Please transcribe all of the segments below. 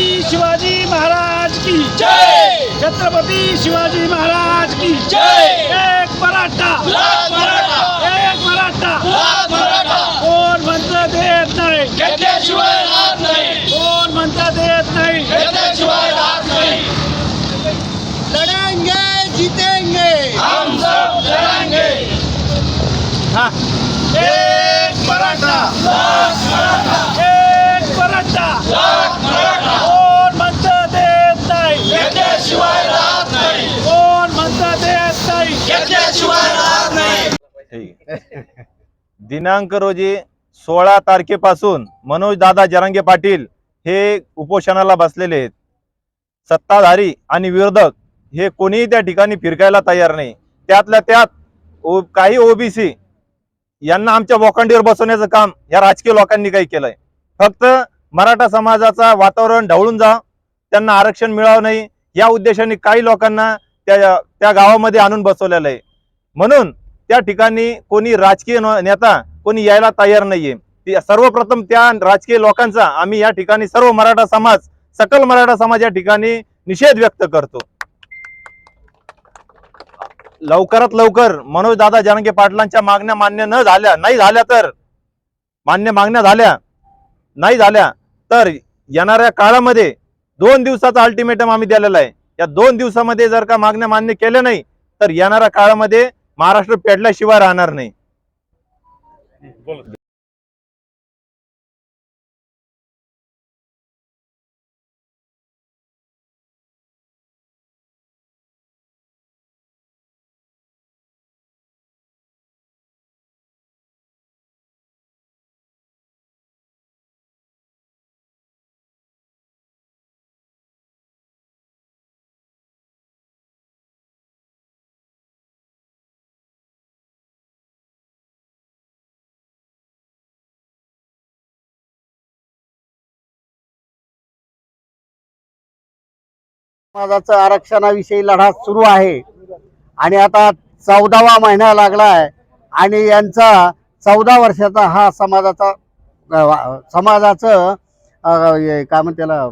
छत्रपती शिवाजी महाराज की जय! छत्रपती शिवाजी महाराज की जय! एक मराठा! लाख मराठा! एक मराठा! लाख मराठा! कोण म्हणतं देत नाही? कोण म्हणतं देत नाही? लड़ेंगे जीतेंगे! हम सब लढांगे एक मराठा! लाख मराठा! एक मराठा लाख मराठा कोण म्हणतं देत नाही घेतल्याशिवाय राहत नाही. कोण म्हणतं देत नाही घेतल्याशिवाय राहत नाही. ठीक. दिनांक रोजी सोळा तारखेपासून मनोज दादा जरांगे पाटील हे उपोषणाला बसलेले आहेत. सत्ताधारी आणि विरोधक हे कोणीही त्या ठिकाणी फिरकायला तयार नाही. त्यातल्या त्यात ओ काही ओबीसी यांना आमच्या वोखंडीवर बसवण्याचं काम या राजकीय लोकांनी काही केलंय. फक्त मराठा समाजाचा वातावरण ढवळून जा त्यांना आरक्षण मिळावं नाही या उद्देशाने काही लोकांना त्या त्या गावामध्ये आणून बसवलेलं आहे. म्हणून त्या ठिकाणी कोणी राजकीय नेता कोणी यायला तयार नाहीये. सर्वप्रथम त्या राजकीय लोकांचा आम्ही या ठिकाणी सर्व मराठा समाज सकल मराठा समाज या ठिकाणी निषेध व्यक्त करतो. लवकरात लवकर मनोज दादा जानके पाटलांच्या मागण्या मान्य न झाल्या नाही झाल्या तर मान्य मागण्या झाल्या नाही झाल्या तर येणाऱ्या काळामध्ये दोन दिवसाचा अल्टिमेटम आम्ही दिलेला आहे. या दोन दिवसामध्ये जर का मागण्या मान्य केल्या नाही तर येणाऱ्या काळामध्ये महाराष्ट्र पेडल्याशिवाय राहणार नाही. समाजाचं आरक्षणाविषयी लढा सुरू आहे. आणि आता चौदावा महिना लागलाय आणि यांचा चौदा वर्षाचा हा समाजाचा समाजाचं काय म्हणते त्याला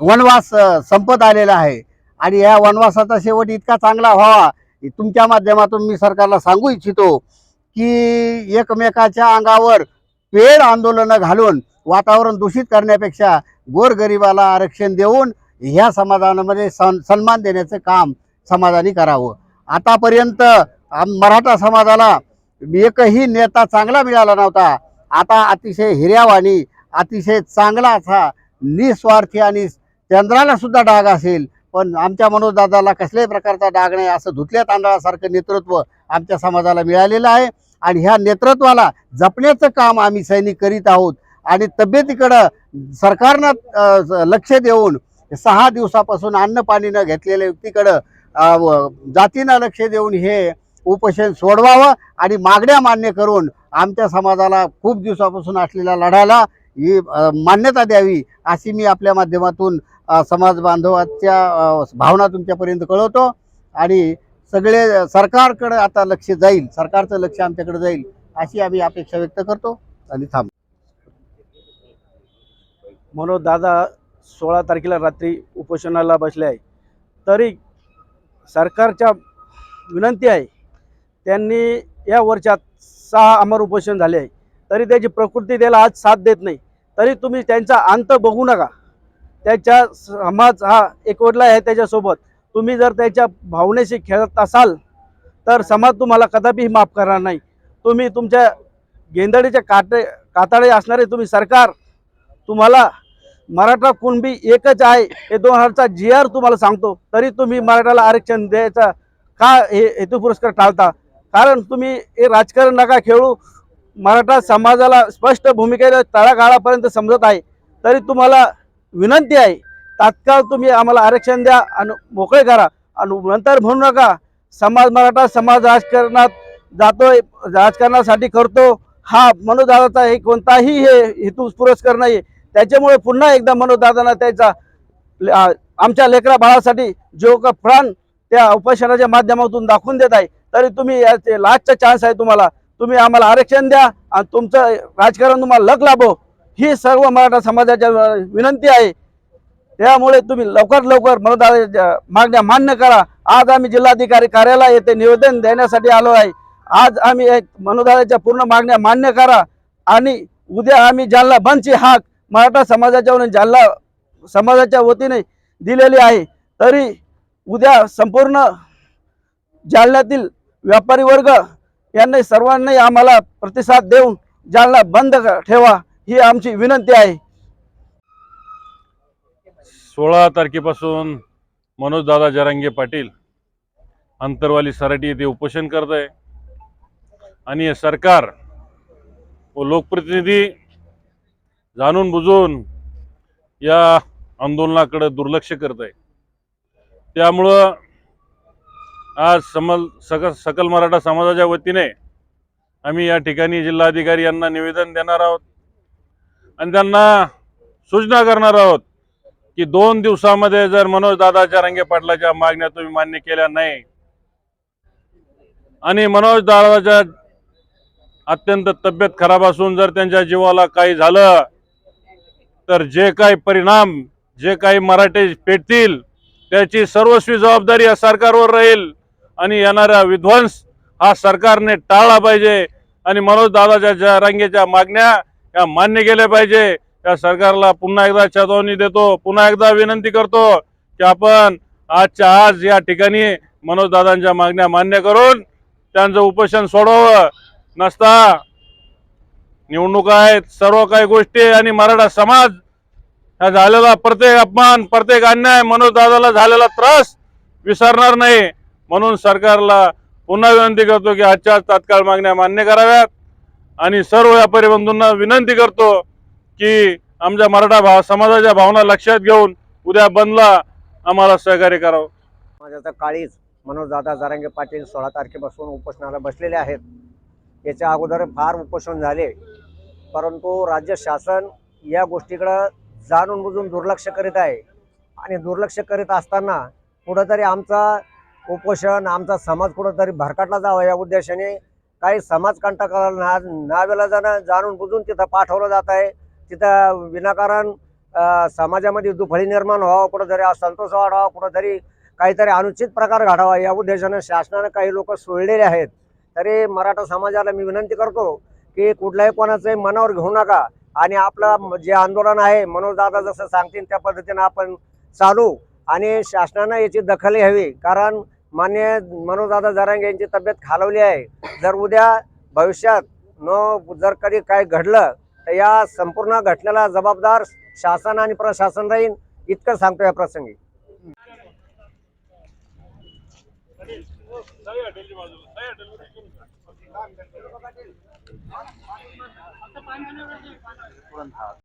वनवास संपत आलेला आहे. आणि या वनवासाचा शेवट इतका चांगला व्हावा तुमच्या माध्यमातून मी सरकारला सांगू इच्छितो की एकमेकाच्या अंगावर पेड आंदोलनं घालून वातावरण दूषित करण्यापेक्षा गोरगरिबाला आरक्षण देऊन ह्या समाजामध्ये सन सन्मान देण्याचं काम समाजाने करावं. आतापर्यंत आम- मराठा समाजाला एकही नेता चांगला मिळाला नव्हता. आता अतिशय हिर्यावाणी अतिशय चांगला असा निस्वार्थी आणि चंद्राला सुद्धा डाग असेल. पण आमच्या मनोजदादाला कसल्याही प्रकारचा डाग नाही असं धुतल्या तांदळासारखं नेतृत्व आमच्या समाजाला मिळालेलं आहे. आणि ह्या नेतृत्वाला जपण्याचं काम आम्ही सैनिक करीत आहोत. आणि तब्येतीकडं सरकारनं लक्ष देऊन सहा दिवसापासून अन्न पाणी न घेतलेल्या व्यक्तीकडं व- जातीनं लक्ष देऊन हे उपोषण सोडवावं आणि मागण्या मान्य करून आमच्या समाजाला खूप दिवसापासून असलेल्या लढ्याला ही मान्यता द्यावी अशी मी आपल्या माध्यमातून समाज बांधवाच्या भावना तुमच्यापर्यंत कळवतो आणि सगळे सरकारकडे आता लक्ष जाईल सरकारचं लक्ष आमच्याकडे जाईल अशी आम्ही अपेक्षा व्यक्त करतो आणि थांब मनोज दादा सोळा तारखेला रात्री उपोषणाला बसले आहे. तरी सरकारच्या विनंती आहे त्यांनी या वर्षात सहा अमर उपोषण झाले आहे. तरी त्याची प्रकृती त्याला आज साथ देत नाही. तरी तुम्ही त्यांचा अंत बघू नका. त्याच्या समाज हा एकवटला आहे त्याच्यासोबत. तुम्ही जर त्याच्या भावनेशी खेळत असाल तर समाज तुम्हाला कदापिही माफ करणार नाही. तुम्ही तुमच्या गेंदडीच्या काटे कातडे असणारे तुम्ही सरकार तुम्हाला मराठा कुणबी एकच आहे हे दोन हजारचा जी आर तुम्हाला सांगतो. तरी तुम्ही मराठाला आरक्षण द्यायचा का हे हेतू पुरस्कार टाळता? कारण तुम्ही हे राजकारण नका खेळू. मराठा समाजाला स्पष्ट भूमिकेला तळागाळापर्यंत समजत आहे. तरी तुम्हाला विनंती आहे तात्काळ तुम्ही आम्हाला आरक्षण द्या आणि मोकळे करा. आणि नंतर म्हणू नका समाज मराठा समाज राजकारणात जातोय राजकारणासाठी करतो. हा मनोदादाचा हे कोणताही हे हेतू पुरस्कार नाही. त्याच्यामुळे पुन्हा एकदा मनोदादांना त्याचा आमच्या लेकरा बाळासाठी जो का प्राण त्या उपोषणाच्या माध्यमातून दाखवून देत आहे तरी तुम्ही याचे लास्टचा चान्स आहे तुम्हाला. तुम्ही आम्हाला आरक्षण द्या आणि तुमचं राजकारण तुम्हाला लग लाभो. ही सर्व मराठा समाजाच्या विनंती आहे. त्यामुळे तुम्ही लवकर लवकर मनोदाच्या मागण्या मान्य करा. आज आम्ही जिल्हाधिकारी कार्यालय येथे निवेदन देण्यासाठी आलो आहे. आज आम्ही एक मनोदाच्या पूर्ण मागण्या मान्य करा. आणि उद्या आम्ही जालना बंदची हाक मराठा समाजाच्या जालना समाजाच्या वतीने दिलेली आहे तरी उद्या संपूर्ण जालन्यातील व्यापारी वर्ग यांनी सर्वांनी आम्हाला प्रतिसाद देऊन जालना बंद ठेवा ही आमची विनंती आहे. सोळा तारखेपासून मनोजदादा जरांगे पाटील अंतरवाली सराटी येथे उपोषण करत आहे. आणि हे सरकार व लोकप्रतिनिधी जाणून बुजून या आंदोलनाकडे दुर्लक्ष करत आहे. त्यामुळं आज समल सकल सकल मराठा समाजाच्या वतीने आम्ही या ठिकाणी जिल्हाधिकारी यांना निवेदन देणार आहोत. आणि त्यांना सूचना करणार आहोत की दोन दिवसामध्ये जर मनोज दादाच्या रंगे पाटलाच्या मागण्या तुम्ही मान्य केल्या नाही आणि मनोज दादाच्या अत्यंत तब्येत खराब असून जर त्यांच्या जीवाला काही झालं तर जे काही परिणाम जे काही मराठे पेटतील त्याची सर्वस्वी जबाबदारी या सरकारवर राहील. आणि येणारा विध्वंस हा सरकारने टाळला पाहिजे. आणि मनोज दादाच्या ज्या मागण्या या मान्य केल्या पाहिजे. या सरकारला पुन्हा एकदा चेतावणी देतो पुन्हा एकदा विनंती करतो की आपण आजच्या आज या ठिकाणी मनोज दादांच्या मागण्या मान्य करून त्यांचं उपोषण सोडवावं. नसता निवडणुका आहेत सर्व काही गोष्टी आणि मराठा समाज हा झालेला प्रत्येक अपमान प्रत्येक अन्याय मनोजदादाला झालेला त्रास विसरणार नाही. म्हणून सरकारला पुन्हा विनंती करतो की आजच्या तात्काळ मागण्या मान्य कराव्यात. आणि सर्व व्यापारी बंधूंना विनंती करतो की आमच्या मराठा भाव समाजाच्या भावना लक्षात घेऊन उद्या बंदला आम्हाला सहकार्य करावं. माझ्या तर काळीच मनोजदादा जारांगे पाटील सोळा तारखेपासून उपोषणाला बसलेले आहेत. याच्या अगोदर फार उपोषण झाले. परंतु राज्य शासन या गोष्टीकडं जाणून बुजून दुर्लक्ष करीत आहे. आणि दुर्लक्ष करीत असताना कुठंतरी आमचा उपोषण आमचा समाज कुठंतरी भरकटला जावा या उद्देशाने काही समाजकंटकाला ना नावेला जाणं जाणून बुजून तिथं पाठवलं जात आहे. तिथं विनाकारण समाजामध्ये दुफळी निर्माण व्हावं कुठंतरी असंतोष वाढावा कुठंतरी काहीतरी अनुचित प्रकार घडावा या उद्देशानं शासनानं काही लोक सोडलेले आहेत. तरी मराठा समाजाला मी विनंती करतो की कुठल्याही कोणाचंही मनावर घेऊ नका. आणि आपलं जे आंदोलन आहे मनोजदादा जसं सांगतील त्या पद्धतीनं आपण चालू. आणि शासनानं याची दखल घ्यावी. कारण मान्य मनोजदादा जरांगे यांची तब्येत खालवली आहे. जर उद्या भविष्यात न जर कधी काय घडलं तर या संपूर्ण घटनेला जबाबदार शासन आणि प्रशासन राहील इतकं सांगतो या प्रसंगी. पुरण